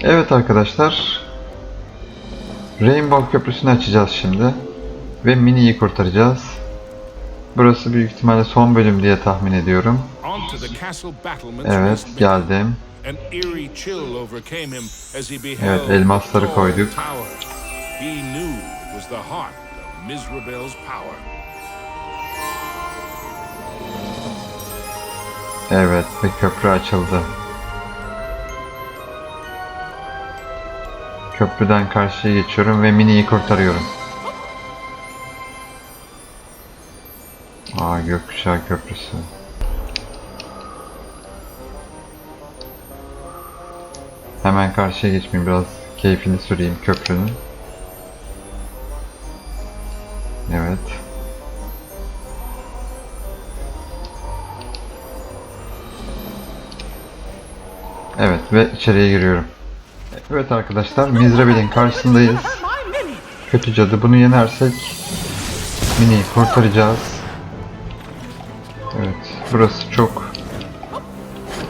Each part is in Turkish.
Evet arkadaşlar. Rainbow Köprüsü'nü açacağız şimdi. Ve Mini'yi kurtaracağız. Burası büyük ihtimalle son bölüm diye tahmin ediyorum. Evet geldim. Evet, elmasları koyduk. Evet ve köprü açıldı. Köprüden karşıya geçiyorum ve Mini'yi kurtarıyorum. Aa gökkuşağı köprüsü. Hemen karşıya geçmeyeyim biraz keyfini süreyim köprünün. Evet. Evet ve içeriye giriyorum. Evet arkadaşlar Mizrabil'in karşısındayız. Kötü cadı bunu yenersek Mini'yi kurtaracağız. Evet burası çok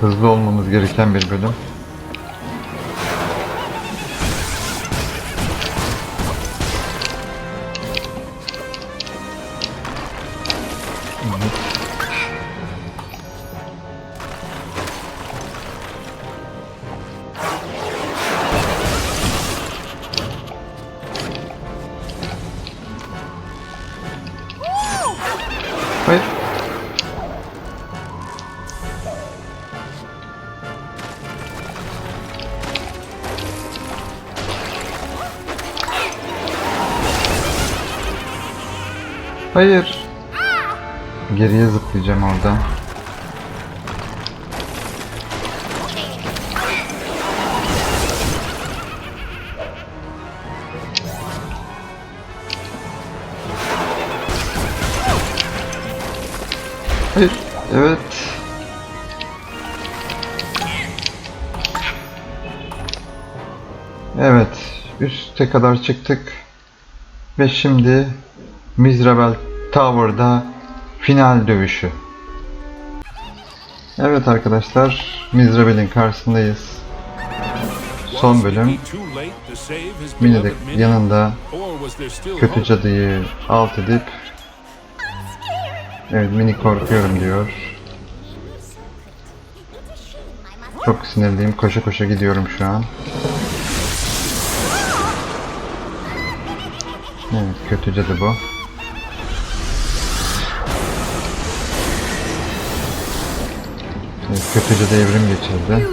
hızlı olmamız gereken bir bölüm. Hayır. Hayır. Geriye zıplayacağım orada. Evet. Evet. Üste kadar çıktık. Ve şimdi Mizrabel Tower'da final dövüşü. Evet arkadaşlar. Mizrabel'in karşısındayız. Son bölüm. Minnie? yanında kötü cadıyı alt edip Evet mini korkuyorum diyor. Çok sinirliyim. Koşa koşa gidiyorum şu an. Evet kötü cadı bu. Evet, kötü cadı evrim geçirdi.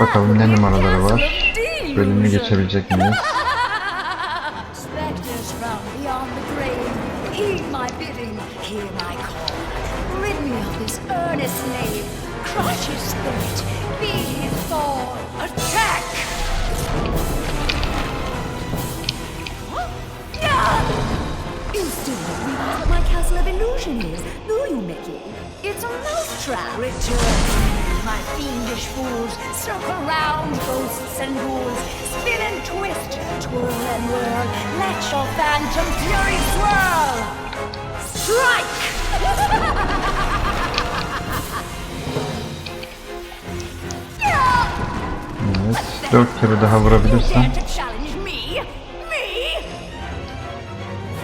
Bakalım ne numaraları var. Bölümü geçebilecek miyiz? heed my bidding, hear my call. Rid me of this earnest knave, crush his spirit, be his fall. Attack! Don't realize what my castle of illusion is, do you, Mickey? It's a mousetrap. Return, my fiendish fools. Circle round, ghosts and ghouls. Spin and twist, twirl and whirl. Let your phantom fury swirl. Strike! Evet. Dört kere daha You vurabilirsem. dare to challenge me? Me?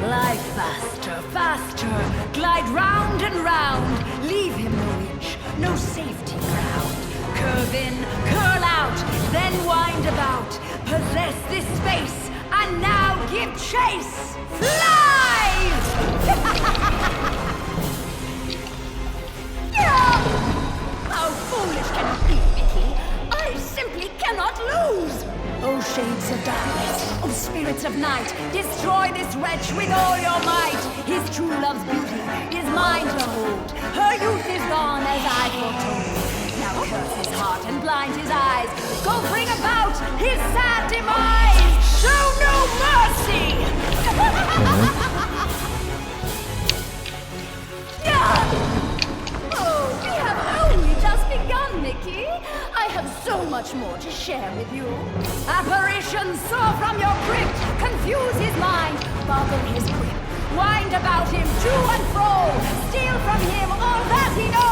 Fly faster, faster, glide round and round. Leave him no inch, no safety ground. Curve in, curl out, then wind about. Possess this space, and now give chase. Fly! How foolish can you be, Mickey? I simply cannot lose! Oh, shades of darkness, oh, spirits of night, destroy this wretch with all your might! His true love's beauty is mine to hold. Her youth is gone as I foretold. Curse his heart and blind his eyes. Go bring about his sad demise! Show no mercy! Oh, we have only just begun, Mickey. I have so much more to share with you. Apparitions soar from your crypt, confuse his mind, boggle his grip, wind about him to and fro, steal from him all that he knows.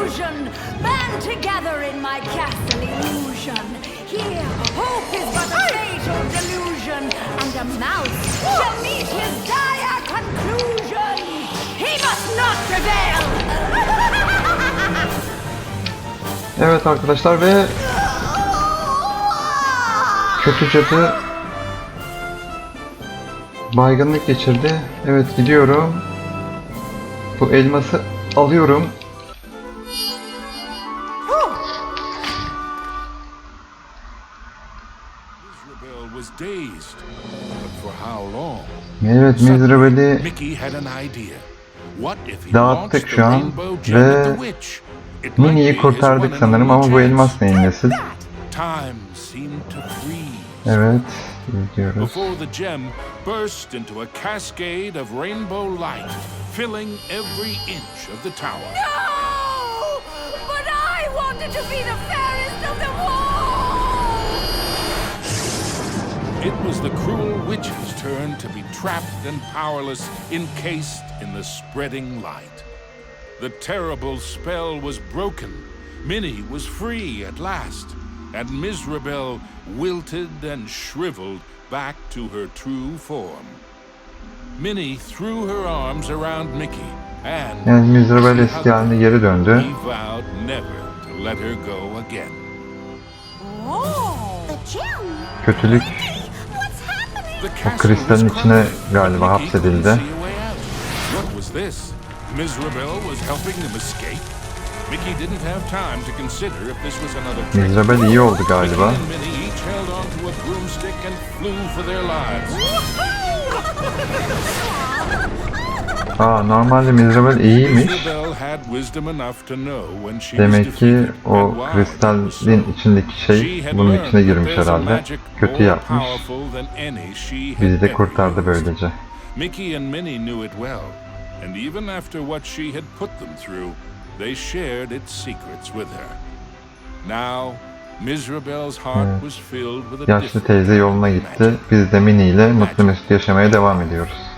collusion band together in my castle illusion. Here, hope is but a fatal delusion, and a mouse shall meet his dire conclusion. He must not prevail. Evet arkadaşlar ve kötü cadı baygınlık geçirdi. Evet gidiyorum. Bu elması alıyorum. Mizrabel was dazed. But for how long? Evet Mizrabel'i Mickey had an idea. What if he Dağıttık launched şu the an rainbow gem at ve the witch? It might Mini'yi be his kurtardık sanırım ama bu elmas neyin nesi? Time seemed to freeze. Evet gidiyoruz. Before the gem burst into a cascade of rainbow light, filling every inch of the tower. No! But I wanted to be the fairest It was the cruel witch's turn to be trapped and powerless, encased in the spreading light. The terrible spell was broken. Minnie was free at last, and Mizrabel wilted and shriveled back to her true form. Minnie threw her arms around Mickey, and Yani Mizrabel she eski haline geri döndü. He vowed never to let her go again. Oh! The gem! Kötülük What's happening? The O kristalin içine galiba hapsedildi. Mizrabel iyi oldu galiba. Aa normalde Mizrabel iyiymiş. Mizrabel had wisdom enough to know when she was Demek ki o kristalin içindeki şey bunun içine girmiş herhalde. Kötü yapmış. Bizi de kurtardı böylece. Mickey and Minnie knew it well, and even after what she had put them through, they shared its secrets with her. Now, Mizrabel's heart was filled with a Yaşlı teyze yoluna gitti. Biz de Mini ile mutlu mesut yaşamaya devam ediyoruz.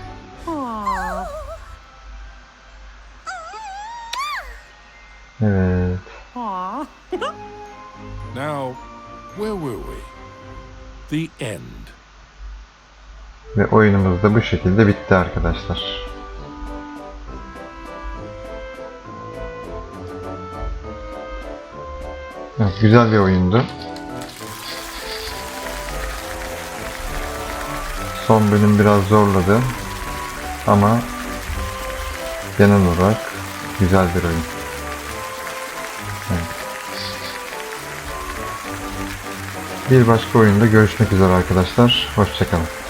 Evet. Now, where were we? The end. Ve oyunumuz da bu şekilde bitti arkadaşlar. Evet, güzel bir oyundu. Son bölüm biraz zorladı. Ama genel olarak güzel bir oyun. Bir başka oyunda görüşmek üzere arkadaşlar. Hoşçakalın.